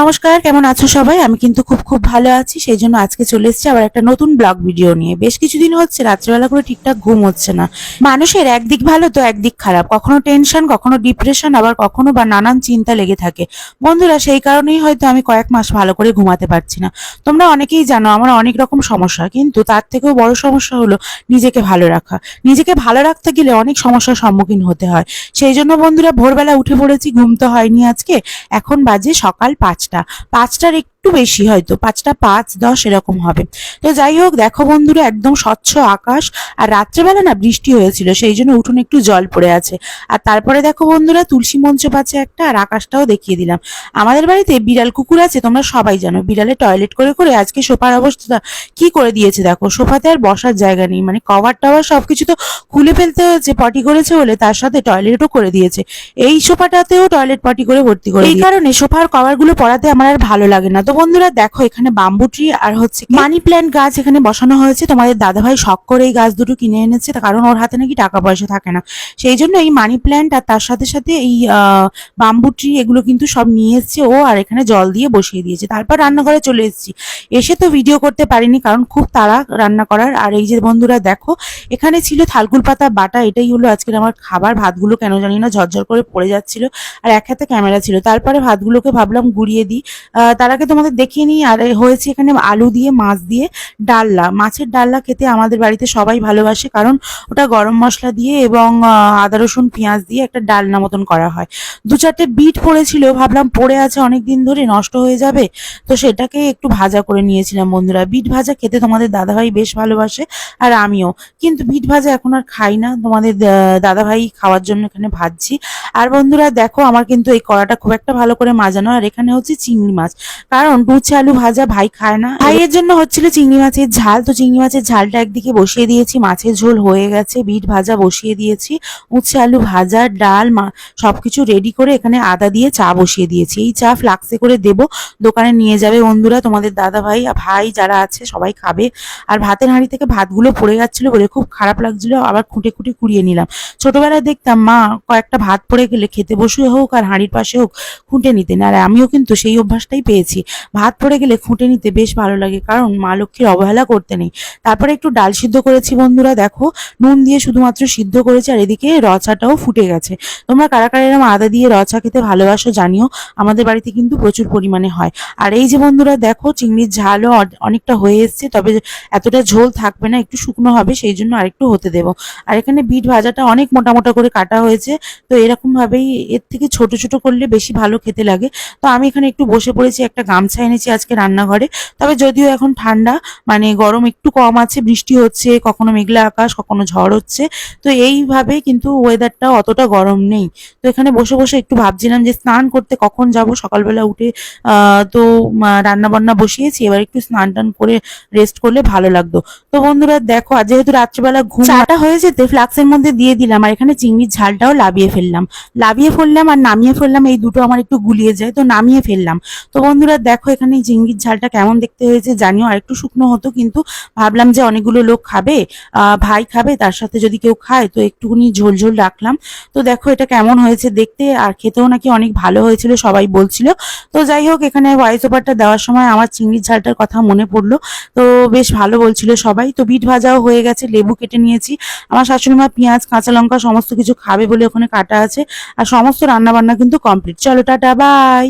নমস্কার, কেমন আছো সবাই? আমি কিন্তু খুব খুব ভালো আছি, সেই জন্য আজকে চলে এসেছি আবার একটা নতুন ব্লগ ভিডিও নিয়ে। বেশ কিছুদিন হচ্ছে, রাত্রেবেলা করে ঠিকঠাক ঘুম হচ্ছে না। মানুষের একদিক ভালো তো একদিক খারাপ। কখনো টেনশন কখনো ডিপ্রেশন আবার কখনো বা নানান চিন্তা লেগে থাকে। বন্ধুরা, সেই কারণেই হয়তো আমি কয়েক মাস ভালো করে ঘুমাতে পারছি না। তোমরা অনেকেই জানো, আমার অনেক রকম সমস্যা, কিন্তু তার থেকেও বড় সমস্যা হলো নিজেকে ভালো রাখা। নিজেকে ভালো রাখতে গেলে অনেক সমস্যার সম্মুখীন হতে হয়। সেই জন্য বন্ধুরা, ভোরবেলা উঠে পড়েছি, ঘুম তো হয়নি আজকে। এখন বাজে সকাল পাঁচটা। পাঁচটার একটু বেশি হয়তো পাঁচটা পাঁচ দশ এরকম হবে। তো যাই হোক দেখো বন্ধুরা একদম স্বচ্ছ আকাশ। আর রাত্রেবেলা না বৃষ্টি হয়েছিল সেই জন্য উঠোনে একটু জল পড়ে আছে। আর তারপরে দেখো বন্ধুরা তুলসী মঞ্চ পাচ্ছে একটা আর আকাশটাও দেখিয়ে দিলাম। আমাদের বাড়িতে বিড়াল কুকুর আছে তোমরা সবাই জানো। বিড়ালে টয়লেট করে করে আজকে সোফার অবস্থা কি করে দিয়েছে দেখো? সোফাতে আর বসার জায়গা নেই। মানে কভার টাভার সবকিছু তো খুলে ফেলতে হয়েছে পটি করেছে বলে তার সাথে টয়লেটও করে দিয়েছে। এই সোফাটাতেও টয়লেট পটি করে ভর্তি করে এই কারণে সোফার কভারগুলো পরাতে আমার আর ভালো লাগে না। তো বন্ধুরা, দেখো এখানে বাম্বু ট্রি আর হচ্ছে মানি প্ল্যান্ট গাছ এখানে বসানো হয়েছে। তোমাদের দাদাভাই শখ করে এই গাছ দুটো কিনে এনেছে কারণ ওর হাতে নাকি টাকা পয়সা থাকে না। সেই জন্য এই মানি প্ল্যান্ট আর তার সাথে সাথে এই বাম্বু ট্রি এগুলো কিন্তু সব নিয়ে এসেছে ও আর এখানে জল দিয়ে বসিয়ে দিয়েছে। তারপর রান্নাঘরে চলে এসেছি। এসে তো ভিডিও করতে পারিনি কারণ খুব তাড়া রান্না করার। আর এই যে বন্ধুরা, দেখো, এখানে ছিল থালকুল পাতা, বাটা, এটাই হলো আজকের আমার খাবার। ভাতগুলো কেন জানি না, ঝরঝর করে পড়ে যাচ্ছিল। আর এক হাতে ক্যামেরা ছিল। তারপরে ভাতগুলোকে ভাবলাম গুড়িয়ে দিই। তার আগে তোমাদের দেখিয়ে নিই, আর হয়েছে এখানে আলু দিয়ে, মাছ দিয়ে ডালনা মাছের ডালনা খেতে আমাদের বাড়িতে সবাই ভালোবাসে, কারণ ওটা গরম মশলা দিয়ে এবং আদা, রসুন, পেঁয়াজ দিয়ে একটা ডালনা মতন করা হয়। দু চারটে বিট পড়েছিল, ভাবলাম পড়ে আছে অনেক দিন ধরে, নষ্ট হয়ে যাবে, তো সেটাকে একটু ভাজা করে নিয়েছিলাম বন্ধুরা। বিট ভাজা খেতে তোমাদের দাদাভাই বেশ ভালোবাসে, আর আমিও। কিন্তু বিট ভাজা এখন আর খাই না, তোমাদের দাদাভাই খাওয়ার জন্য এখানে ভাজছি। আর বন্ধুরা দেখো, আমার কিন্তু এই কড়াটা খুব একটা ভালো করে মাজানো, আর এখানে হচ্ছে চিংড়ি মাছ। কারণ উচ্ছে আলু ভাজা ভাই খায় না। ভাইয়ের জন্য হচ্ছিল চিংড়ি মাছের ঝাল। তো চিংড়ি মাছের ঝালটা একদিকে বসিয়ে দিয়েছি, মাছের ঝোল হয়ে গেছে। বিট ভাজা বসিয়ে দিয়েছি উচ্ছে আলু ভাজা, ডাল সবকিছু রেডি করে এখানে আদা দিয়ে চা বসিয়ে দিয়েছি। এই চা ফ্লাক্সে করে দেব, দোকানে নিয়ে যাবে বন্ধুরা, তোমাদের দাদা ভাই ভাই যারা আছে, সবাই খাবে। আর ভাতের হাঁড়ি থেকে ভাতগুলো পড়ে যাচ্ছিল বলে খুব খারাপ লাগছিল, আবার খুঁটে খুঁটে কুড়িয়ে নিলাম। ছোটবেলায় দেখতাম, মা, কয়েকটা ভাত পড়ে গেলে খেতে বসে হোক আর হাঁড়ির পাশে হোক খুঁটে নিতেন। আর আমিও কিন্তু সেই অভ্যাসটাই পেয়েছি। ভাত পড়ে গেলে খুঁটে নিতে বেশ ভালো লাগে, কারণ মা লক্ষ্মীর অবহেলা করতে নেই। তারপরে একটু ডাল সিদ্ধ করেছি বন্ধুরা, দেখো। নুন দিয়ে শুধুমাত্র সিদ্ধ করেছি, আর এদিকে রচাটাও ফুটে গেছে। তোমরা কারা কারা এরকম আদা দিয়ে রচা খেতে ভালোবাসো জানিও, আমাদের বাড়িতে কিন্তু প্রচুর পরিমাণে হয়। আর এই যে বন্ধুরা, দেখো চিংড়ির ঝালও অনেকটা হয়ে এসছে, তবে এতটা ঝোল থাকবে না, একটু শুকনো হবে, সেই জন্য আরেকটু হতে দেবো। আর এখানে বিট ভাজাটা অনেক মোটা মোটা করে কাটা হয়েছে, তো এরকম ভাবেই এর থেকে ছোট ছোট করলে বেশি ভালো খেতে লাগে। তো আমি এখানে একটু বসে পড়েছি একটা গামছা এনেছি আজকে রান্নাঘরে। তবে যদিও এখন ঠান্ডা মানে গরম একটু কম আছে বৃষ্টি হচ্ছে কখনো মেঘলা আকাশ কখনো ঝড় হচ্ছে। তো এইভাবে কিন্তু ওয়েদারটা অতটা গরম নেই। তো এখানে বসে বসে একটু ভাবছিলাম যে স্নান করতে কখন যাব? সকালবেলা উঠে আহ, তো রান্না বান্না বসিয়েছি। এবার একটু স্নান টান করে রেস্ট করলে ভালো লাগতো। তো বন্ধুরা দেখো আর যেহেতু রাত্রিবেলা ঘুম চাটা হয়ে যেতে ফ্লাক্সের মধ্যে দিয়ে দিলাম। আর এখানে চিংড়ির ঝালটাও লাভিয়ে ফেললাম। লাভিয়ে ফেললাম আর নামিয়ে ফেললাম এই দুটো আমার একটু গুলিয়ে যায় তো নামিয়ে ফেললাম। তো বন্ধুরা দেখো এখানে চিংড়ির ঝালটা কেমন দেখতে হয়েছে জানিও আর একটু শুকনো হতো, কিন্তু ভাবলাম যে অনেকগুলো লোক খাবে ভাই খাবে, তার সাথে যদি কেউ খায়, তো একটুখানি ঝোল ঝোল রাখলাম। তো দেখো এটা কেমন হয়েছে দেখতে, আর খেতেও নাকি অনেক ভালো হয়েছিল, সবাই বলছিল। তো যাই হোক, এখানে ভয়েস ওভারটা দেওয়ার সময় আমার চিংড়ির ঝালটার কথা মনে পড়ল। তো বেশ ভালো বলছিল সবাই। তো বিট ভাজাও হয়ে গেছে, লেবু কেটে নিয়েছি। আমার শাশুড়ি মা পেঁয়াজ, কাঁচা লঙ্কা সমস্ত কিছু খাবে বলে ওখানে কাটা আছে, আর সমস্ত রান্না বান্না কিন্তু কমপ্লিট চলো, টাটা বাই